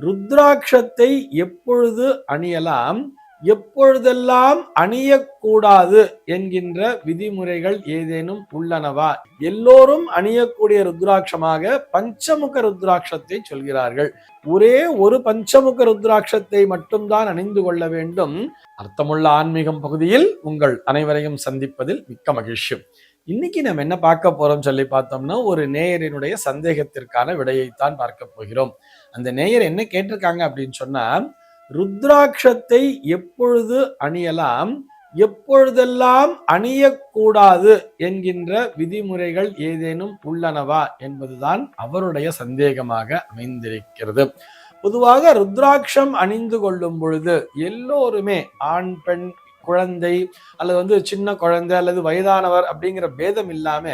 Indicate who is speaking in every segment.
Speaker 1: ருத்ராட்சத்தை எப்பொழுது அணியலாம்? எப்பொழுதெல்லாம் அணியக்கூடாது? என்கின்ற விதிமுறைகள் ஏதேனும் உள்ளனவா? எல்லோரும் அணியக்கூடிய ருத்ராட்சமாக பஞ்சமுக ருத்ராட்சத்தை சொல்கிறார்கள். ஒரே ஒரு பஞ்சமுக ருத்ராட்சத்தை மட்டும்தான் அணிந்து கொள்ள வேண்டும். அர்த்தமுள்ள ஆன்மீகம் பகுதியில் உங்கள் அனைவரையும் சந்திப்பதில் மிக்க மகிழ்ச்சி. இன்னைக்கு நம்ம என்ன பார்க்க போறோம் சொல்லி பார்த்தோம்னா ஒரு நேயரினுடைய சந்தேகத்திற்கான விடையைத்தான் பார்க்க போகிறோம். அந்த நேயர் என்ன கேட்டிருக்காங்க அப்படின்னு சொன்னா ருத்ராட்சத்தை எப்பொழுது அணியலாம் எப்பொழுதெல்லாம் அணியக்கூடாது என்கின்ற விதிமுறைகள் ஏதேனும் உள்ளனவா என்பதுதான் அவருடைய சந்தேகமாக அமைந்திருக்கிறது. பொதுவாக ருத்ராட்சம் அணிந்து கொள்ளும் பொழுது எல்லோருமே ஆண் பெண் குழந்தை அல்லது வந்து சின்ன குழந்தை அல்லது வயதானவர் அப்படிங்கிற பேதம் இல்லாம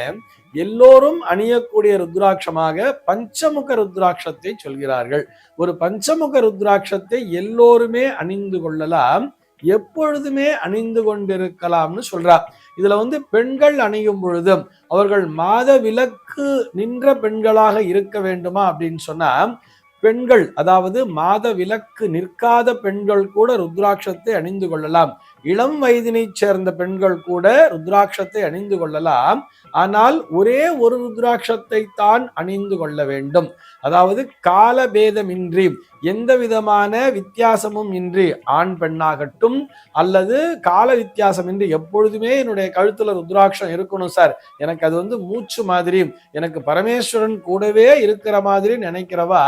Speaker 1: எல்லோரும் அணியக்கூடிய ருத்ராட்சமாக பஞ்சமுக ருத்ராட்சத்தை சொல்கிறார்கள். ஒரு பஞ்சமுக ருத்ராட்சத்தை எல்லோருமே அணிந்து கொள்ளலாம் எப்பொழுதுமே அணிந்து கொண்டிருக்கலாம்னு சொல்றார் இதுல வந்து பெண்கள் அணியும் பொழுதும் அவர்கள் மாத விலக்கு நின்ற பெண்களாக இருக்க வேண்டுமா அப்படின்னு சொன்னா பெண்கள் அதாவது மாத விலக்கு நிற்காத பெண்கள் கூட ருத்ராட்சத்தை அணிந்து கொள்ளலாம். இளம் வயதினைச் சேர்ந்த பெண்கள் கூட ருத்ராட்சத்தை அணிந்து கொள்ளலாம். ஆனால் ஒரே ஒரு ருத்ராட்சத்தை தான் அணிந்து கொள்ள வேண்டும். அதாவது காலபேதமின்றி எந்த விதமான வித்தியாசமும் இன்றி ஆண் பெண்ணாகட்டும் அல்லது கால வித்தியாசமின்றி எப்பொழுதுமே என்னுடைய கழுத்துல ருத்ராட்சம் இருக்கணும் சார். எனக்கு அது வந்து மூச்சு மாதிரி எனக்கு பரமேஸ்வரன் கூடவே இருக்கிற மாதிரி நினைக்கிறவா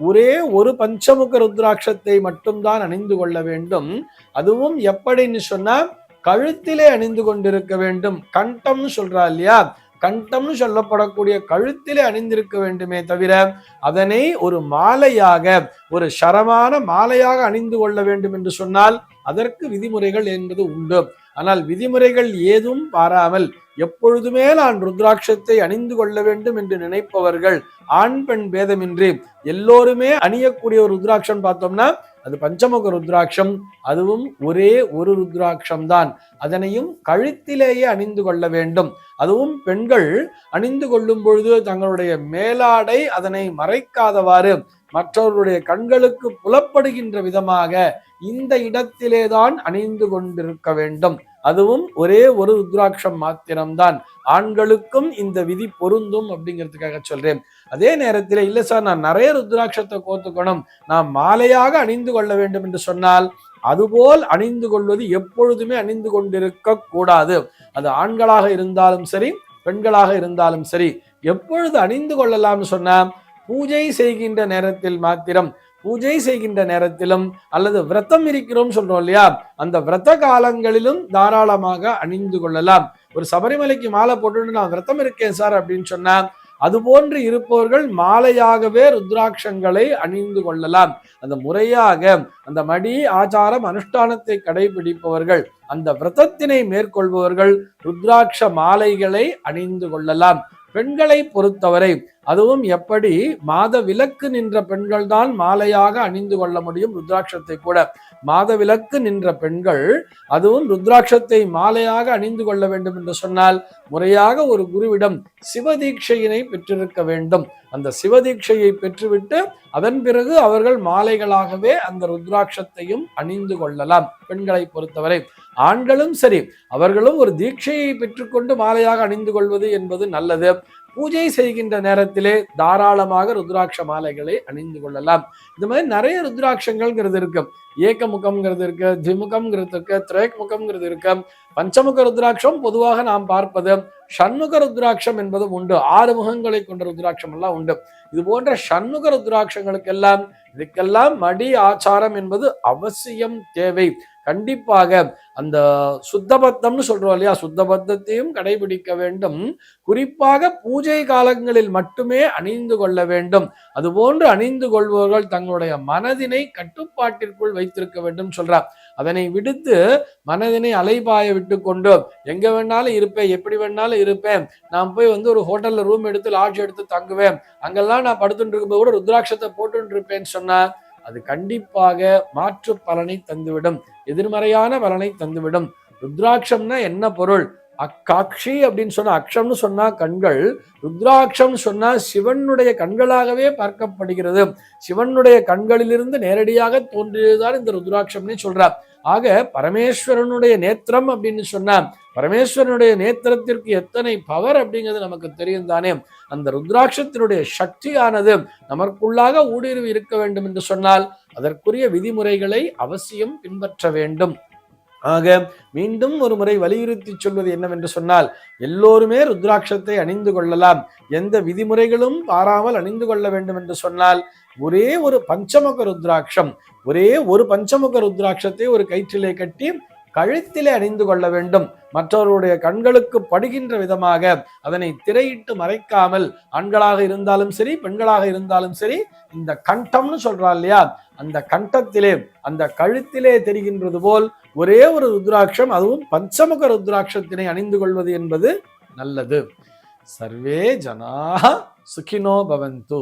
Speaker 1: ஒரே ஒரு பஞ்சமுக ருத்ராட்சத்தை மட்டும்தான் அணிந்து கொள்ள வேண்டும். அதுவும் எப்படின்னு சொன்னா கழுத்திலே அணிந்து கொண்டிருக்க வேண்டும். கண்டம்னு சொல்றா இல்லையா? கண்டம்னு சொல்லப்படக்கூடிய கழுத்திலே அணிந்திருக்க வேண்டுமே தவிர அதனை ஒரு மாலையாக ஒரு சரமான மாலையாக அணிந்து கொள்ள வேண்டும் என்று சொன்னால் அதற்கு விதிமுறைகள் என்பது உண்டு. ஆனால் விதிமுறைகள் ஏதும் பாராமல் எப்பொழுதுமே நான் ருத்ராட்சத்தை அணிந்து கொள்ள வேண்டும் என்று நினைப்பவர்கள் ஆண் பெண் பேதமின்றி எல்லோருமே அணியக்கூடிய ஒரு ருத்ராட்சம் பார்த்தோம்னா அது பஞ்சமுக ருத்ராட்சம். அதுவும் ஒரே ஒரு ருத்ராட்சம் தான் அதனையும் கழுத்திலேயே அணிந்து கொள்ள வேண்டும். அதுவும் பெண்கள் அணிந்து கொள்ளும் பொழுது தங்களுடைய மேலாடை அதனை மறைக்காதவாறு மற்றவர்களுடைய கண்களுக்கு புலப்படுகின்ற விதமாக இந்த இடத்திலே தான் அணிந்து கொண்டிருக்க வேண்டும். அதுவும் ஒரே ஒரு ருத்ராட்சம் மாத்திரம்தான். ஆண்களுக்கும் இந்த விதி பொருந்தும் அப்படிங்கிறதுக்காக சொல்றேன். அதே நேரத்தில் இல்லை சார் நான் நிறைய ருத்ராட்சத்தை கோத்துக்கணும். நான் மாலையாக அணிந்து கொள்ள வேண்டும் என்று சொன்னால் அதுபோல் அணிந்து கொள்வது எப்பொழுதுமே அணிந்து கொண்டிருக்க கூடாது. அது ஆண்களாக இருந்தாலும் சரி பெண்களாக இருந்தாலும் சரி எப்பொழுது அணிந்து கொள்ளலாம்னு சொன்னா பூஜை செய்கின்ற நேரத்தில் மாத்திரம் பூஜை செய்கின்ற நேரத்திலும் அல்லது விரதம் இருக்கிறோம் சொல்றோம் இல்லையா? அந்த விரத காலங்களிலும் தாராளமாக அணிந்து கொள்ளலாம். ஒரு சபரிமலைக்கு மாலை போட்டுட்டு நான் விரதம் இருக்கேன் சார் அப்படின்னு சொன்னா அது போன்று இருப்பவர்கள் மாலையாகவே ருத்ராட்சங்களை அணிந்து கொள்ளலாம். அந்த முறையாக அந்த மடி ஆச்சாரம் அனுஷ்டானத்தை கடைபிடிப்பவர்கள் அந்த விரதத்தினை மேற்கொள்பவர்கள் ருத்ராட்ச மாலைகளை அணிந்து கொள்ளலாம். பெண்களை பொறுத்தவரை அதுவும் எப்படி மாத விலக்கு நின்ற பெண்கள் தான் மாலையாக அணிந்து கொள்ள முடியும் ருத்ராட்சத்தை கூட. மாத விலக்கு நின்ற பெண்கள் அதுவும் ருத்ராட்சத்தை மாலையாக அணிந்து கொள்ள வேண்டும் என்று சொன்னால் முறையாக ஒரு குருவிடம் சிவதீட்சையினை பெற்றிருக்க வேண்டும். அந்த சிவதீட்சையை பெற்றுவிட்டு அதன் பிறகு அவர்கள் மாலைகளாகவே அந்த ருத்ராட்சத்தையும் அணிந்து கொள்ளலாம். பெண்களை பொறுத்தவரை ஆண்களும் சரி அவர்களும் ஒரு தீட்சையை பெற்றுக்கொண்டு மாலையாக அணிந்து கொள்வது என்பது நல்லது. பூஜை செய்கின்ற நேரத்திலே தாராளமாக ருத்ராட்ச மாலைகளை அணிந்து கொள்ளலாம். இந்த மாதிரி நிறைய ருத்ராட்சங்கள்ங்கிறது இருக்கு. ஏக்க முகம்ங்கிறது இருக்கு திமுகம்ங்கிறது இருக்கு திரேக் முகம்ங்கிறது இருக்கு. பஞ்சமுக ருத்ராட்சம் பொதுவாக நாம் பார்ப்பது ஷண்முக ருத்ராட்சம் என்பதும் உண்டு. ஆறு முகங்களை கொண்ட ருத்ராட்சம் எல்லாம் உண்டு. இது போன்ற ஷண்முக ருத்ராட்சங்களுக்கெல்லாம் இதுக்கெல்லாம் மடி ஆச்சாரம் என்பது அவசியம் தேவை. கண்டிப்பாக அந்த சுத்தபத்தம்னு சொல்றோம் இல்லையா? சுத்தபத்தத்தையும் கடைபிடிக்க வேண்டும். குறிப்பாக பூஜை காலங்களில் மட்டுமே அணிந்து கொள்ள வேண்டும். அதுபோன்று அணிந்து கொள்பவர்கள் தங்களுடைய மனதினை கட்டுப்பாட்டிற்குள் வைத்திருக்க வேண்டும் சொல்றார். அதனை விடுத்து மனதினை அலைபாய விட்டு கொண்டு எங்க வேணாலும் இருப்பேன் எப்படி வேணாலும் இருப்பேன். நான் போய் வந்து ஒரு ஹோட்டல்ல ரூம் எடுத்து லாட்ஜ் எடுத்து தங்குவேன். அங்கெல்லாம் நான் படுத்துட்டு இருக்கும்போது கூட ருத்ராட்சத்தை போட்டு இருப்பேன்னு சொன்னா அது கண்டிப்பாக மாற்று பலனை தந்துவிடும். எதிர்மறையான பலனை தந்துவிடும். ருத்ராட்சம்னா என்ன பொருள்? அக்காட்சி அப்படின்னு சொன்ன அக்ஷம்னு சொன்னா கண்கள் ருத்ராட்சம் சொன்னா சிவனுடைய கண்களாகவே பார்க்கப்படுகிறது. சிவனுடைய கண்களிலிருந்து நேரடியாக தோன்றியதுதான் இந்த ருத்ராட்சம்னு சொல்றார். ஆக பரமேஸ்வரனுடைய நேத்திரம் அப்படின்னு சொன்னா பரமேஸ்வரனுடைய நேத்திரத்திற்கு எத்தனை பவர் அப்படிங்கிறது நமக்கு தெரியும் தானே. அந்த ருத்ராட்சத்தினுடைய சக்தியானது நமக்குள்ளாக ஊடுருவி இருக்க வேண்டும் என்று சொன்னால் அதற்குரிய விதிமுறைகளை அவசியம் பின்பற்ற வேண்டும். ஆக மீண்டும் ஒரு முறை வலியுறுத்தி சொல்வது என்னவென்று சொன்னால் எல்லோருமே ருத்ராட்சத்தை அணிந்து கொள்ளலாம். எந்த விதிமுறைகளும் பாராமல் அணிந்து கொள்ள வேண்டும் என்று சொன்னால் ஒரே ஒரு பஞ்சமுக ருத்ராட்சம் ஒரே ஒரு பஞ்சமுக ருத்ராட்சத்தை ஒரு கயிற்றிலே கட்டி கழுத்திலே அணிந்து கொள்ள வேண்டும். மற்றவருடைய கண்களுக்கு படுகின்ற விதமாக அதனை திரையிட்டு மறைக்காமல் ஆண்களாக இருந்தாலும் சரி பெண்களாக இருந்தாலும் சரி இந்த கண்டம்னு சொல்றா இல்லையா? அந்த கண்டத்திலே அந்த கழுத்திலே தெரிகின்றது போல் ஒரே ஒரு ருத்ராட்சம் அதுவும் பஞ்சமுக ருத்ராட்சத்தினை அணிந்து கொள்வது என்பது நல்லது. சர்வே ஜனா சுகினோ பவந்து.